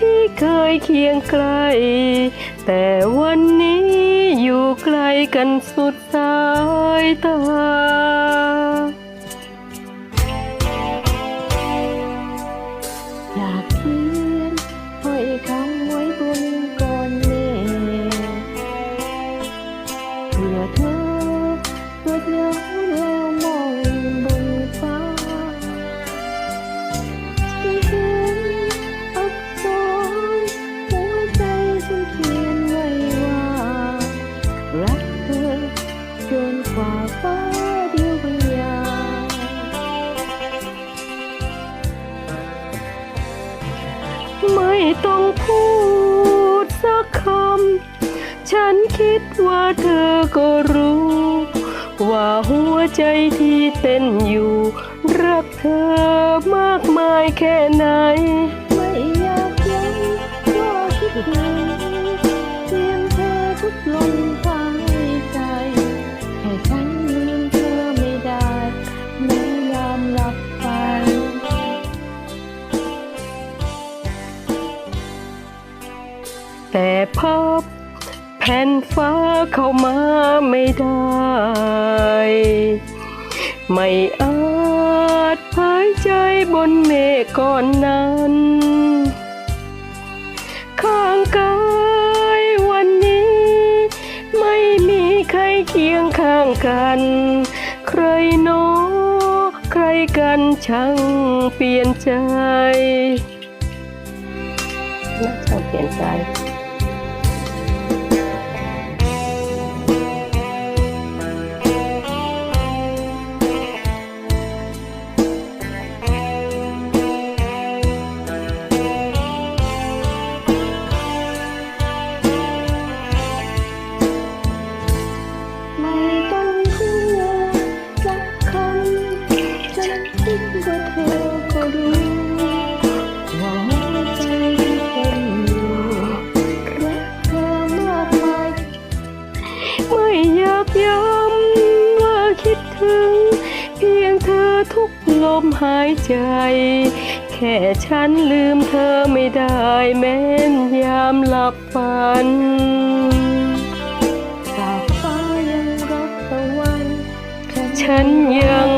ที่เคยเคียงไกล แต่วันนี้อยู่ไกลกันสุดสายตาอยากเขียนถ้อยค เธอเกินกว่าฟ้าเดียววิญญาไม่ต้องพูดสักคำ ฉันคิดว่าเธอก็รู้ ว่าหัวใจที่เต้นอยู่ รักเธอมากมายแค่ไหน ไม่อยากย้ำก็คิดถึงเพียงเธอทุกลมหาย พับแผ่นฟ้าเข้ามาไม่ได้ ไม่อาจหายใจบนเมฆก้อนนั้น ข้างกายวันนี้ ไม่มีใครเคียงข้างกัน ใครโนใครกันช่างเปลี่ยนใจน่าช่างเปลี่ยนใจ ลมหายใจ แค่ฉันลืมเธอไม่ได้แม้นยามหลับฝันจากฟ้ายังรับตะวันฉันยัง